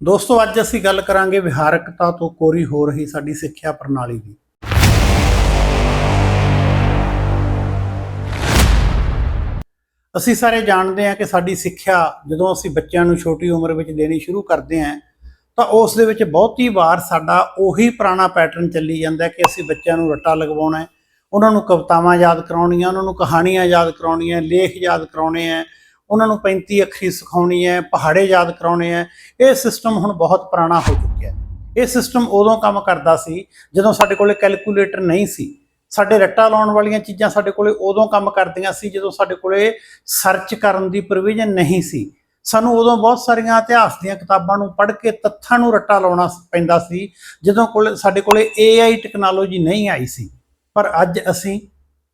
ਦੋਸਤੋ, ਅੱਜ ਅਸੀਂ ਗੱਲ ਕਰਾਂਗੇ ਵਿਹਾਰਕਤਾ ਤੋਂ ਕੋਰੀ ਹੋ ਰਹੀ ਸਾਡੀ ਸਿੱਖਿਆ ਪ੍ਰਣਾਲੀ ਦੀ। ਅਸੀਂ ਸਾਰੇ ਜਾਣਦੇ ਹਾਂ ਕਿ ਸਾਡੀ ਸਿੱਖਿਆ ਜਦੋਂ ਅਸੀਂ ਬੱਚਿਆਂ ਨੂੰ ਛੋਟੀ ਉਮਰ ਵਿੱਚ ਦੇਣੀ ਸ਼ੁਰੂ ਕਰਦੇ ਹਾਂ, ਤਾਂ ਉਸ ਦੇ ਵਿੱਚ ਬਹੁਤੀ ਵਾਰ ਸਾਡਾ ਉਹੀ ਪੁਰਾਣਾ ਪੈਟਰਨ ਚੱਲੀ ਜਾਂਦਾ ਕਿ ਅਸੀਂ ਬੱਚਿਆਂ ਨੂੰ ਰੱਟਾ ਲਗਵਾਉਣਾ ਹੈ, ਉਹਨਾਂ ਨੂੰ ਕਵਿਤਾਵਾਂ ਯਾਦ ਕਰਾਉਣੀਆਂ, ਉਹਨਾਂ ਨੂੰ ਕਹਾਣੀਆਂ ਯਾਦ ਕਰਾਉਣੀਆਂ, ਲੇਖ ਯਾਦ ਕਰਾਉਣੇ ਹੈ ਉਹਨਾਂ ਨੂੰ 35 ਅੱਖਰੀ ਸਿਖਾਉਣੀ ਹੈ, ਪਹਾੜੇ ਯਾਦ ਕਰਾਉਣੇ ਹੈ। ਇਹ ਸਿਸਟਮ ਹੁਣ ਬਹੁਤ ਪੁਰਾਣਾ ਹੋ ਚੁੱਕਿਆ ਹੈ। ਇਹ ਸਿਸਟਮ ਉਦੋਂ ਕੰਮ ਕਰਦਾ ਸੀ ਜਦੋਂ ਸਾਡੇ ਕੋਲੇ ਕੈਲਕੂਲੇਟਰ ਨਹੀਂ ਸੀ। ਸਾਡੇ ਰੱਟਾ ਲਾਉਣ ਵਾਲੀਆਂ ਚੀਜ਼ਾਂ ਸਾਡੇ ਕੋਲੇ ਉਦੋਂ ਕੰਮ ਕਰਦੀਆਂ ਸੀ ਜਦੋਂ ਸਾਡੇ ਕੋਲੇ ਸਰਚ ਕਰਨ ਦੀ ਪ੍ਰੋਵੀਜ਼ਨ ਨਹੀਂ ਸੀ। ਸਾਨੂੰ ਉਦੋਂ ਬਹੁਤ ਸਾਰੀਆਂ ਇਤਿਹਾਸ ਦੀਆਂ ਕਿਤਾਬਾਂ ਨੂੰ ਪੜ੍ਹ ਕੇ ਤੱਥਾਂ ਨੂੰ ਰੱਟਾ ਲਾਉਣਾ ਪੈਂਦਾ ਸੀ। ਜਦੋਂ ਕੋਲੇ ਸਾਡੇ ਕੋਲੇ AI ਟੈਕਨੋਲੋਜੀ ਨਹੀਂ ਆਈ ਸੀ। ਪਰ ਅੱਜ ਅਸੀਂ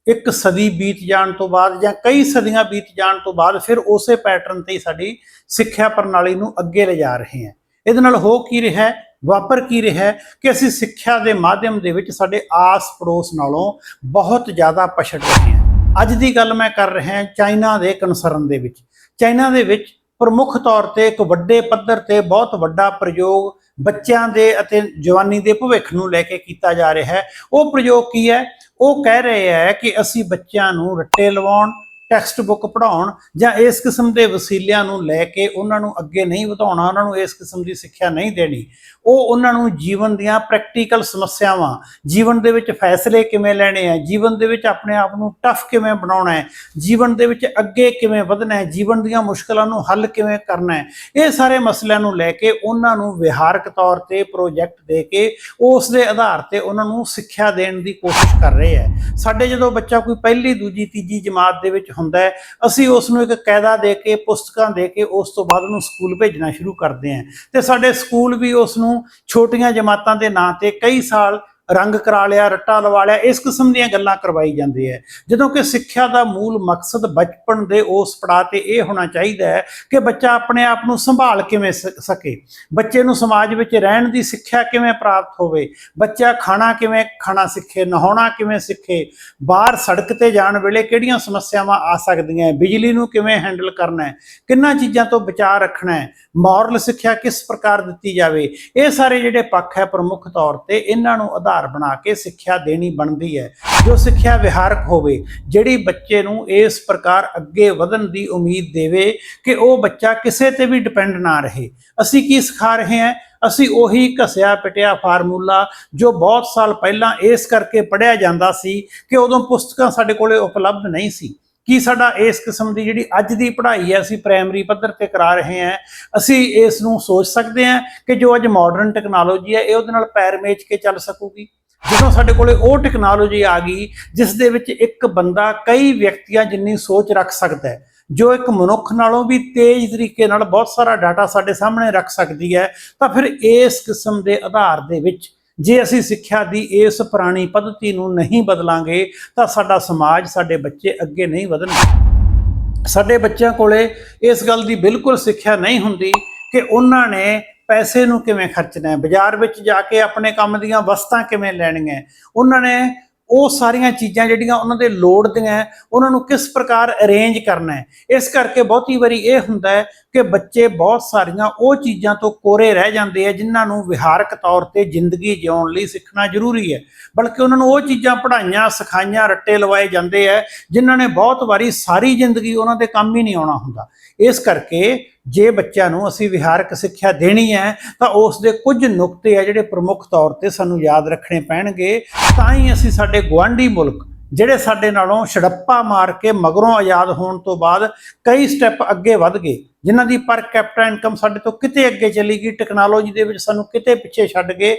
ਇੱਕ ਸਦੀ ਬੀਤ ਜਾਣ ਤੋਂ ਬਾਅਦ ਜਾਂ ਕਈ ਸਦੀਆਂ ਬੀਤ ਜਾਣ ਤੋਂ ਬਾਅਦ ਫਿਰ ਉਸੇ ਪੈਟਰਨ ਤੇ ਸਾਡੀ ਸਿੱਖਿਆ ਪ੍ਰਣਾਲੀ ਨੂੰ ਅੱਗੇ ਲਿਜਾ ਰਹੇ ਹਾਂ। ਇਹਦੇ ਨਾਲ ਹੋ ਕੀ ਰਿਹਾ ਹੈ? ਵਾਪਰ ਕੀ ਰਿਹਾ ਹੈ? ਕਿ ਅਸੀਂ ਸਿੱਖਿਆ ਦੇ ਮਾਧਿਅਮ ਦੇ ਵਿੱਚ ਸਾਡੇ ਆਸ ਪੜੋਸ ਨਾਲੋਂ ਬਹੁਤ ਜ਼ਿਆਦਾ ਪਛੜ ਰਹੇ ਹਾਂ। ਅੱਜ ਦੀ ਗੱਲ ਮੈਂ ਕਰ ਰਿਹਾ ਹਾਂ ਚਾਈਨਾ ਦੇ ਕਨਸਰਨ ਦੇ ਵਿੱਚ। ਚਾਈਨਾ ਦੇ ਵਿੱਚ ਪ੍ਰਮੁੱਖ ਤੌਰ ਤੇ ਇੱਕ ਵੱਡੇ ਪੱਧਰ ਤੇ ਬਹੁਤ ਵੱਡਾ ਪ੍ਰਯੋਗ ਬੱਚਿਆਂ ਦੇ ਅਤੇ ਜਵਾਨੀ ਦੇ ਭਵਿੱਖ ਨੂੰ ਲੈ ਕੇ ਕੀਤਾ ਜਾ ਰਿਹਾ ਹੈ। ਉਹ ਪ੍ਰਯੋਗ ਕੀ ਹੈ? ਉਹ ਕਹਿ ਰਹੇ ਹੈ ਕਿ ਅਸੀਂ ਬੱਚਿਆਂ ਨੂੰ ਰੱਟੇ ਲਵਾਉਣ ਟੈਕਸਟ ਬੁੱਕ ਪੜਾਉਣ ਜਾਂ ਇਸ ਕਿਸਮ ਦੇ ਵਸੀਲਿਆਂ ਨੂੰ ਲੈ ਕੇ ਉਹਨਾਂ ਨੂੰ ਅੱਗੇ ਨਹੀਂ ਵਧਾਉਣਾ, ਉਹਨਾਂ ਨੂੰ ਇਸ ਕਿਸਮ ਦੀ ਸਿੱਖਿਆ ਨਹੀਂ ਦੇਣੀ, ਉਹ ਉਹਨਾਂ ਨੂੰ ਜੀਵਨ ਦੀਆਂ ਪ੍ਰੈਕਟੀਕਲ ਸਮੱਸਿਆਵਾਂ, ਜੀਵਨ ਦੇ ਵਿੱਚ ਫੈਸਲੇ ਕਿਵੇਂ ਲੈਣੇ ਆ, ਜੀਵਨ ਦੇ ਵਿੱਚ ਆਪਣੇ ਆਪ ਨੂੰ ਟਫ ਕਿਵੇਂ ਬਣਾਉਣਾ ਹੈ, ਜੀਵਨ ਦੇ ਵਿੱਚ ਅੱਗੇ ਕਿਵੇਂ ਵਧਣਾ ਹੈ, ਜੀਵਨ ਦੀਆਂ ਮੁਸ਼ਕਲਾਂ ਨੂੰ ਹੱਲ ਕਿਵੇਂ ਕਰਨਾ ਹੈ, ਇਹ ਸਾਰੇ ਮਸਲਿਆਂ ਨੂੰ ਲੈ ਕੇ ਉਹਨਾਂ ਨੂੰ ਵਿਹਾਰਕ ਤੌਰ ਤੇ ਪ੍ਰੋਜੈਕਟ ਦੇ ਕੇ ਉਸ ਦੇ ਆਧਾਰ ਤੇ ਉਹਨਾਂ ਨੂੰ ਸਿੱਖਿਆ ਦੇਣ ਦੀ ਕੋਸ਼ਿਸ਼ ਕਰ ਰਹੇ ਹੈ। ਸਾਡੇ ਜਦੋਂ ਬੱਚਾ ਕੋਈ ਪਹਿਲੀ, ਦੂਜੀ, ਤੀਜੀ ਜਮਾਤ ਦੇ ਵਿੱਚ ਹੁੰਦਾ ਹੈ। ਅਸੀਂ ਉਸ ਨੂੰ ਇੱਕ ਕਾਇਦਾ ਦੇ ਕੇ, ਪੁਸਤਕਾਂ ਦੇ ਕੇ, ਉਸ ਤੋਂ ਬਾਅਦ ਉਹਨੂੰ ਸਕੂਲ ਭੇਜਣਾ ਸ਼ੁਰੂ ਕਰਦੇ ਹਾਂ। ਤੇ ਸਾਡੇ ਸਕੂਲ ਵੀ ਉਸ ਨੂੰ ਛੋਟੀਆਂ ਜਮਾਤਾਂ ਦੇ ਨਾਂ ਤੇ ਕਈ ਸਾਲ ਰੰਗ ਕਰਾ ਲਿਆ, ਰੱਟਾ ਲਵਾ ਲਿਆ, ਇਸ ਕਿਸਮ ਦੀਆਂ ਗੱਲਾਂ ਕਰਵਾਈ ਜਾਂਦੀ ਹੈ। ਜਦੋਂ ਕਿ ਸਿੱਖਿਆ ਦਾ ਮੂਲ ਮਕਸਦ ਬਚਪਨ ਦੇ ਉਸ ਪੜਾਅ ਤੇ ਇਹ ਹੋਣਾ ਚਾਹੀਦਾ ਹੈ ਕਿ ਬੱਚਾ ਆਪਣੇ ਆਪ ਨੂੰ ਸੰਭਾਲ ਕਿਵੇਂ ਸ- ਸਕੇ। ਬੱਚੇ ਨੂੰ ਸਮਾਜ ਵਿੱਚ ਰਹਿਣ ਦੀ ਸਿੱਖਿਆ ਕਿਵੇਂ ਪ੍ਰਾਪਤ ਹੋਵੇ, ਬੱਚਾ ਖਾਣਾ ਕਿਵੇਂ ਖਾਣਾ ਸਿੱਖੇ, ਨਹਾਉਣਾ ਕਿਵੇਂ ਸਿੱਖੇ, ਬਾਹਰ ਸੜਕ ਤੇ ਜਾਣ ਵੇਲੇ ਕਿਹੜੀਆਂ ਸਮੱਸਿਆਵਾਂ ਆ ਸਕਦੀਆਂ ਹੈ, ਬਿਜਲੀ ਨੂੰ ਕਿਵੇਂ ਹੈਂਡਲ ਕਰਨਾ ਹੈ, ਕਿੰਨਾ ਚੀਜ਼ਾਂ ਤੋਂ ਬਚਾਅ ਰੱਖਣਾ ਹੈ, ਮੋਰਲ ਸਿੱਖਿਆ ਕਿਸ ਪ੍ਰਕਾਰ ਦਿੱਤੀ ਜਾਵੇ, ਇਹ ਸਾਰੇ ਜਿਹੜੇ ਪੱਖ ਹੈ ਪ੍ਰਮੁੱਖ ਤੌਰ ਤੇ ਇਹਨਾਂ ਨੂੰ ਆਧਾਰ ਬਣਾ ਕੇ ਸਿੱਖਿਆ ਦੇਣੀ ਬਣਦੀ ਹੈ। ਜੋ ਸਿੱਖਿਆ ਵਿਹਾਰਕ ਹੋਵੇ, ਜਿਹੜੀ ਬੱਚੇ ਨੂੰ ਇਸ ਪ੍ਰਕਾਰ ਅੱਗੇ ਵਧਣ ਦੀ ਉਮੀਦ ਦੇਵੇ ਕਿ ਉਹ ਬੱਚਾ ਕਿਸੇ ਤੇ ਵੀ ਡਿਪੈਂਡ ਨਾ ਰਹੇ। ਅਸੀਂ ਕੀ ਸਿਖਾ ਰਹੇ ਹਾਂ? ਅਸੀਂ ਉਹੀ ਘਸਿਆ ਪਟਿਆ ਫਾਰਮੂਲਾ ਜੋ ਬਹੁਤ ਸਾਲ ਪਹਿਲਾਂ ਇਸ ਕਰਕੇ ਪੜਿਆ ਜਾਂਦਾ ਸੀ ਕਿ ਉਦੋਂ ਪੁਸਤਕਾਂ ਸਾਡੇ ਕੋਲੇ ਉਪਲਬਧ ਨਹੀਂ ਸੀ। ਕੀ ਸਾਡਾ ਇਸ ਕਿਸਮ ਦੀ ਜਿਹੜੀ ਅੱਜ ਦੀ ਪੜ੍ਹਾਈ ਹੈ, ਅਸੀਂ ਪ੍ਰਾਇਮਰੀ ਪੱਧਰ ਤੇ ਕਰਾ ਰਹੇ ਹਾਂ, ਅਸੀਂ ਇਸ ਨੂੰ ਸੋਚ ਸਕਦੇ ਹਾਂ ਕਿ ਜੋ ਅੱਜ ਮਾਡਰਨ ਟੈਕਨੋਲੋਜੀ ਹੈ, ਇਹ ਉਹਦੇ ਨਾਲ ਪੈਰ ਮੇਚ ਕੇ ਚੱਲ ਸਕੂਗੀ। ਜਦੋਂ ਸਾਡੇ ਕੋਲੇ ਉਹ ਟੈਕਨੋਲੋਜੀ ਆ ਗਈ, ਜਿਸ ਦੇ ਵਿੱਚ ਇੱਕ ਬੰਦਾ ਕਈ ਵਿਅਕਤੀਆਂ ਜਿੰਨੀ ਸੋਚ ਰੱਖ ਸਕਦਾ ਹੈ, ਜੋ ਇੱਕ ਮਨੁੱਖ ਨਾਲੋਂ ਵੀ ਤੇਜ਼ ਤਰੀਕੇ ਨਾਲ ਬਹੁਤ ਸਾਰਾ ਡਾਟਾ ਸਾਡੇ ਸਾਹਮਣੇ ਰੱਖ ਸਕਦੀ ਹੈ, ਤਾਂ ਫਿਰ ਇਸ ਕਿਸਮ ਦੇ ਆਧਾਰ ਦੇ ਵਿੱਚ ਜੇ ਅਸੀਂ ਸਿੱਖਿਆ ਦੀ ਇਸ ਪੁਰਾਣੀ ਪੱਧਤੀ ਨੂੰ ਨਹੀਂ ਬਦਲਾਂਗੇ, ਤਾਂ ਸਾਡਾ ਸਮਾਜ ਸਾਡੇ ਬੱਚੇ ਅੱਗੇ ਨਹੀਂ ਵਧਣਗੇ। ਸਾਡੇ ਬੱਚਿਆਂ ਕੋਲੇ ਇਸ ਗੱਲ ਦੀ ਬਿਲਕੁਲ ਸਿੱਖਿਆ ਨਹੀਂ ਹੁੰਦੀ ਕਿ ਉਹਨਾਂ ਨੇ ਪੈਸੇ ਨੂੰ ਕਿਵੇਂ ਖਰਚਣਾ ਹੈ। ਬਾਜ਼ਾਰ ਵਿੱਚ ਜਾ ਕੇ ਆਪਣੇ ਕੰਮ ਦੀਆਂ ਵਸਤਾਂ ਕਿਵੇਂ ਲੈਣੀਆਂ ਉਹਨਾਂ ਨੇ ਉਹ ਸਾਰੀਆਂ ਚੀਜ਼ਾਂ ਜਿਹੜੀਆਂ ਉਹਨਾਂ ਦੇ ਲੋੜ ਦੀਆਂ ਉਹਨਾਂ ਨੂੰ ਕਿਸ ਪ੍ਰਕਾਰ ਅਰੇਂਜ ਕਰਨਾ ਹੈ? ਇਸ ਕਰਕੇ ਬਹੁਤੀ ਵਾਰੀ ਇਹ ਹੁੰਦਾ ਹੈ ਕਿ ਬੱਚੇ ਬਹੁਤ ਸਾਰੀਆਂ ਉਹ ਚੀਜ਼ਾਂ ਤੋਂ ਕੋਰੇ ਰਹਿ ਜਾਂਦੇ ਆ, ਜਿਨ੍ਹਾਂ ਨੂੰ ਵਿਹਾਰਕ ਤੌਰ ਤੇ ਜ਼ਿੰਦਗੀ ਜਿਉਣ ਲਈ ਸਿੱਖਣਾ ਜ਼ਰੂਰੀ ਹੈ। ਬਲਕਿ ਉਹਨਾਂ ਨੂੰ ਉਹ ਚੀਜ਼ਾਂ ਪੜ੍ਹਾਈਆਂ, ਸਿਖਾਈਆਂ, ਰੱਟੇ ਲਵਾਏ ਜਾਂਦੇ ਆ, ਜਿਨ੍ਹਾਂ ਨੇ ਬਹੁਤ ਵਾਰੀ ਸਾਰੀ ਜ਼ਿੰਦਗੀ ਉਹਨਾਂ ਦੇ ਕੰਮ ਹੀ ਨਹੀਂ ਆਉਣਾ ਹੁੰਦਾ। ਇਸ ਕਰਕੇ ਜੇ ਬੱਚਿਆਂ ਨੂੰ ਅਸੀਂ ਵਿਹਾਰਕ ਸਿੱਖਿਆ ਦੇਣੀ ਹੈ, ਤਾਂ ਉਸ ਦੇ ਕੁਝ ਨੁਕਤੇ ਆ ਜਿਹੜੇ ਪ੍ਰਮੁੱਖ ਤੌਰ ਤੇ ਸਾਨੂੰ ਯਾਦ ਰੱਖਣੇ ਪੈਣਗੇ। ਤਾਂ ਹੀ ਅਸੀਂ ਸਾਡੇ ਗੁਆਂਢੀ ਮੁਲਕ, ਜਿਹੜੇ ਸਾਡੇ ਨਾਲੋਂ ਛੜੱਪਾ ਮਾਰ ਕੇ ਮਗਰੋਂ ਆਜ਼ਾਦ ਹੋਣ ਤੋਂ ਬਾਅਦ ਕਈ ਸਟੈਪ ਅੱਗੇ ਵਧ ਗਏ। ਜਿਨ੍ਹਾਂ ਦੀ ਪਰ ਕੈਪਟਾ ਇਨਕਮ ਸਾਡੇ ਤੋਂ ਕਿਤੇ ਅੱਗੇ ਚਲੀ ਗਈ ਟੈਕਨੋਲੋਜੀ ਦੇ ਵਿੱਚ ਸਾਨੂੰ ਕਿਤੇ ਪਿੱਛੇ ਛੱਡ ਗਏ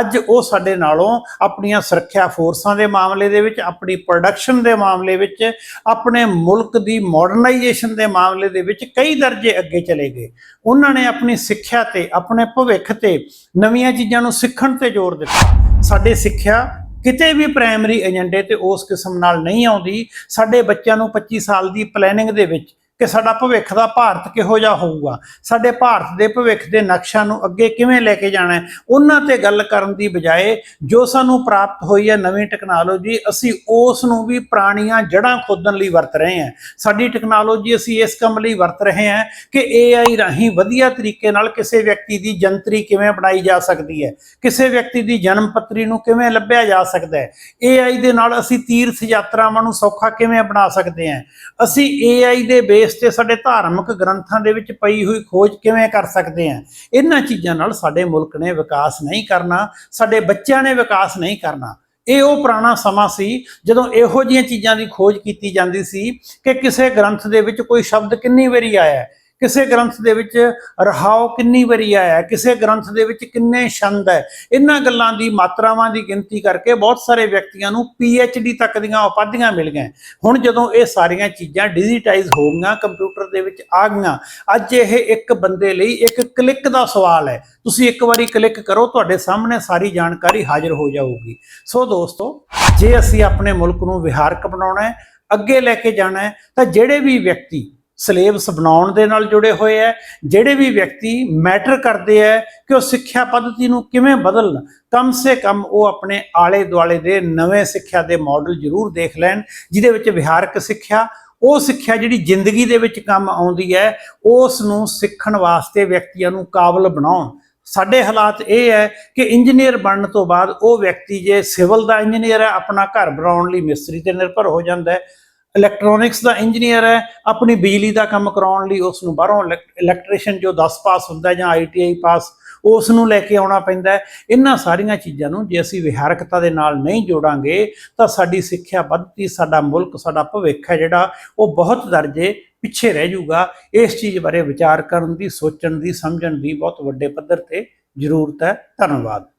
ਅੱਜ ਉਹ ਸਾਡੇ ਨਾਲੋਂ ਆਪਣੀਆਂ ਸੁਰੱਖਿਆ ਫੋਰਸਾਂ ਦੇ ਮਾਮਲੇ ਦੇ ਵਿੱਚ, ਆਪਣੀ ਪ੍ਰੋਡਕਸ਼ਨ ਦੇ ਮਾਮਲੇ ਵਿੱਚ, ਆਪਣੇ ਮੁਲਕ ਦੀ ਮਾਡਰਨਾਈਜੇਸ਼ਨ ਦੇ ਮਾਮਲੇ ਦੇ ਵਿੱਚ ਕਈ ਦਰਜੇ ਅੱਗੇ ਚਲੇ ਗਏ। ਉਹਨਾਂ ਨੇ ਆਪਣੀ ਸਿੱਖਿਆ ਤੇ, ਆਪਣੇ ਭਵਿੱਖ ਤੇ ਨਵੀਆਂ ਚੀਜ਼ਾਂ ਨੂੰ ਸਿੱਖਣ ਤੇ ਜ਼ੋਰ ਦਿੱਤਾ। ਸਾਡੇ ਸਿੱਖਿਆ ਕਿਤੇ ਵੀ ਪ੍ਰਾਇਮਰੀ ਏਜੰਡੇ ਤੇ ਉਸ ਕਿਸਮ ਨਾਲ ਨਹੀਂ ਆਉਂਦੀ। ਸਾਡੇ ਬੱਚਿਆਂ ਨੂੰ 25 ਸਾਲ ਦੀ ਪਲੈਨਿੰਗ ਦੇ ਵਿੱਚ ਕਿ ਸਾਡਾ ਭਵਿੱਖ ਦਾ ਭਾਰਤ ਕਿਹੋ ਜਿਹਾ ਹੋਊਗਾ? ਸਾਡੇ ਭਾਰਤ ਦੇ ਭਵਿੱਖ ਦੇ ਨਕਸ਼ਾ ਨੂੰ ਅੱਗੇ ਕਿਵੇਂ ਲੈ ਕੇ ਜਾਣਾ ਹੈ? ਉਹਨਾਂ ਤੇ ਗੱਲ ਕਰਨ ਦੀ ਬਜਾਏ ਜੋ ਸਾਨੂੰ ਪ੍ਰਾਪਤ ਹੋਈ ਹੈ ਨਵੀਂ ਟੈਕਨੋਲੋਜੀ ਅਸੀਂ ਉਸ ਨੂੰ ਵੀ ਪੁਰਾਣੀਆਂ ਜੜ੍ਹਾਂ ਖੋਦਣ ਲਈ ਵਰਤ ਰਹੇ ਹਾਂ। ਸਾਡੀ ਟੈਕਨੋਲੋਜੀ ਅਸੀਂ ਇਸ ਕੰਮ ਲਈ ਵਰਤ ਰਹੇ ਹਾਂ ਕਿ AI ਰਾਹੀਂ ਵਧੀਆ ਤਰੀਕੇ ਨਾਲ ਕਿਸੇ ਵਿਅਕਤੀ ਦੀ ਜੰਤਰੀ ਕਿਵੇਂ ਬਣਾਈ ਜਾ ਸਕਦੀ ਹੈ? ਕਿਸੇ ਵਿਅਕਤੀ ਦੀ ਜਨਮ ਪੱਤਰੀ ਨੂੰ ਕਿਵੇਂ ਲੱਭਿਆ ਜਾ ਸਕਦਾ ਹੈ? AI ਦੇ ਨਾਲ ਅਸੀਂ ਤੀਰਥ ਯਾਤਰਾਵਾਂ ਨੂੰ ਸੌਖਾ ਕਿਵੇਂ ਬਣਾ ਸਕਦੇ ਹਾਂ? ਅਸੀਂ AI ਦੇ ਬੇ ਬੇਸ ਤੇ ਸਾਡੇ ਧਾਰਮਿਕ ਗ੍ਰੰਥਾਂ ਦੇ ਵਿੱਚ ਪਈ ਹੋਈ ਖੋਜ ਕਿਵੇਂ ਕਰ ਸਕਦੇ ਹਾਂ ਇਹਨਾਂ ਚੀਜ਼ਾਂ ਨਾਲ ਸਾਡੇ ਮੁਲਕ ਨੇ ਵਿਕਾਸ ਨਹੀਂ ਕਰਨਾ, ਸਾਡੇ ਬੱਚਿਆਂ ਨੇ ਵਿਕਾਸ ਨਹੀਂ ਕਰਨਾ। ਇਹ ਉਹ ਪੁਰਾਣਾ ਸਮਾਂ ਸੀ ਜਦੋਂ ਇਹੋ ਜਿਹੀਆਂ ਚੀਜ਼ਾਂ ਦੀ ਖੋਜ ਕੀਤੀ ਜਾਂਦੀ ਸੀ ਕਿ ਕਿਸੇ ਗ੍ਰੰਥ ਦੇ ਵਿੱਚ ਕੋਈ ਸ਼ਬਦ ਕਿੰਨੀ ਵਾਰੀ ਆਇਆ ਹੈ? ਕਿਸੇ ਗ੍ਰੰਥ ਦੇ ਵਿੱਚ ਰਹਾਉ ਕਿੰਨੀ ਵਾਰੀ ਆਇਆ ਹੈ ਕਿਸੇ ਗ੍ਰੰਥ ਦੇ ਵਿੱਚ ਕਿੰਨੇ ਛੰਦ ਹੈ, ਇਹਨਾਂ ਗੱਲਾਂ ਦੀ ਮਾਤਰਾਵਾਂ ਦੀ ਗਿਣਤੀ ਕਰਕੇ ਬਹੁਤ ਸਾਰੇ ਵਿਅਕਤੀਆਂ ਨੂੰ ਡੀ ਤੱਕ ਦੀਆਂ ਉਪਾਧੀਆਂ ਮਿਲ ਗਈਆਂ। ਹੁਣ ਜਦੋਂ ਇਹ ਸਾਰੀਆਂ ਚੀਜ਼ਾਂ ਡਿਜੀਟਾਈਜ਼ ਹੋ ਗਈਆਂ ਕੰਪਿਊਟਰ ਦੇ ਵਿੱਚ ਆ ਗਈਆਂ, ਅੱਜ ਇਹ ਇੱਕ ਬੰਦੇ ਲਈ ਇੱਕ ਕਲਿੱਕ ਦਾ ਸਵਾਲ ਹੈ। ਤੁਸੀਂ ਇੱਕ ਵਾਰੀ ਕਲਿੱਕ ਕਰੋ, ਤੁਹਾਡੇ ਸਾਹਮਣੇ ਸਾਰੀ ਜਾਣਕਾਰੀ ਹਾਜ਼ਰ ਹੋ ਜਾਊਗੀ। ਸੋ ਦੋਸਤੋ, ਜੇ ਅਸੀਂ ਆਪਣੇ ਮੁਲਕ ਨੂੰ ਵਿਹਾਰਕ ਬਣਾਉਣਾ ਹੈ, ਅੱਗੇ ਲੈ ਕੇ ਜਾਣਾ ਹੈ, ਤਾਂ ਜਿਹੜੇ ਵੀ ਵਿਅਕਤੀ ਸਿਲੇਬਸ ਬਣਾਉਣ ਦੇ ਨਾਲ ਜੁੜੇ ਹੋਏ ਹੈ ਜਿਹੜੇ ਵੀ ਵਿਅਕਤੀ ਮੈਟਰ ਕਰਦੇ ਹੈ ਕਿ ਉਹ ਸਿੱਖਿਆ ਪੱਧਤੀ ਨੂੰ ਕਿਵੇਂ ਬਦਲਣ, ਕਮ ਸੇ ਕਮ ਉਹ ਆਪਣੇ ਆਲੇ ਦੁਆਲੇ ਦੇ ਨਵੇਂ ਸਿੱਖਿਆ ਦੇ ਮਾਡਲ ਜ਼ਰੂਰ ਦੇਖ ਲੈਣ, ਜਿਹਦੇ ਵਿੱਚ ਵਿਹਾਰਕ ਸਿੱਖਿਆ, ਉਹ ਸਿੱਖਿਆ ਜਿਹੜੀ ਜ਼ਿੰਦਗੀ ਦੇ ਵਿੱਚ ਕੰਮ ਆਉਂਦੀ ਹੈ ਉਸ ਨੂੰ ਸਿੱਖਣ ਵਾਸਤੇ ਵਿਅਕਤੀਆਂ ਨੂੰ ਕਾਬਲ ਬਣਾਉਣ। ਸਾਡੇ ਹਾਲਾਤ ਇਹ ਹੈ ਕਿ ਇੰਜੀਨੀਅਰ ਬਣਨ ਤੋਂ ਬਾਅਦ ਉਹ ਵਿਅਕਤੀ ਜੇ ਸਿਵਲ ਦਾ ਇੰਜੀਨੀਅਰ ਹੈ ਆਪਣਾ ਘਰ ਬਣਾਉਣ ਲਈ ਮਿਸਤਰੀ ਤੇ ਨਿਰਭਰ ਹੋ ਜਾਂਦਾ ਹੈ ਇਲੈਕਟ੍ਰੋਨਿਕਸ ਦਾ ਇੰਜੀਨੀਅਰ ਹੈ, ਆਪਣੀ ਬਿਜਲੀ ਦਾ ਕੰਮ ਕਰਾਉਣ ਲਈ ਉਸ ਨੂੰ ਬਾਹਰੋਂ ਇਲੈਕਟ੍ਰੀਸ਼ੀਅਨ ਜੋ 10 ਪਾਸ ਹੁੰਦਾ ਹੈ ਜਾਂ ਆਈਟੀਆਈ ਪਾਸ ਉਸ ਨੂੰ ਲੈ ਕੇ ਆਉਣਾ ਪੈਂਦਾ ਇਹਨਾਂ ਸਾਰੀਆਂ ਚੀਜ਼ਾਂ ਨੂੰ ਜੇ ਅਸੀਂ ਵਿਹਾਰਕਤਾ ਦੇ ਨਾਲ ਨਹੀਂ ਜੋੜਾਂਗੇ, ਤਾਂ ਸਾਡੀ ਸਿੱਖਿਆ ਪੱਧਤੀ ਸਾਡਾ ਮੁਲਕ, ਸਾਡਾ ਭਵਿੱਖ ਹੈ ਜਿਹੜਾ, ਉਹ ਬਹੁਤ ਦਰਜੇ ਪਿੱਛੇ ਰਹਿ ਜਾਊਗਾ। ਇਸ ਚੀਜ਼ ਬਾਰੇ ਵਿਚਾਰ ਕਰਨ ਦੀ, ਸੋਚਣ ਦੀ, ਸਮਝਣ ਦੀ ਬਹੁਤ ਵੱਡੇ ਪੱਧਰ ਤੇ ਜ਼ਰੂਰਤ ਹੈ। ਧੰਨਵਾਦ।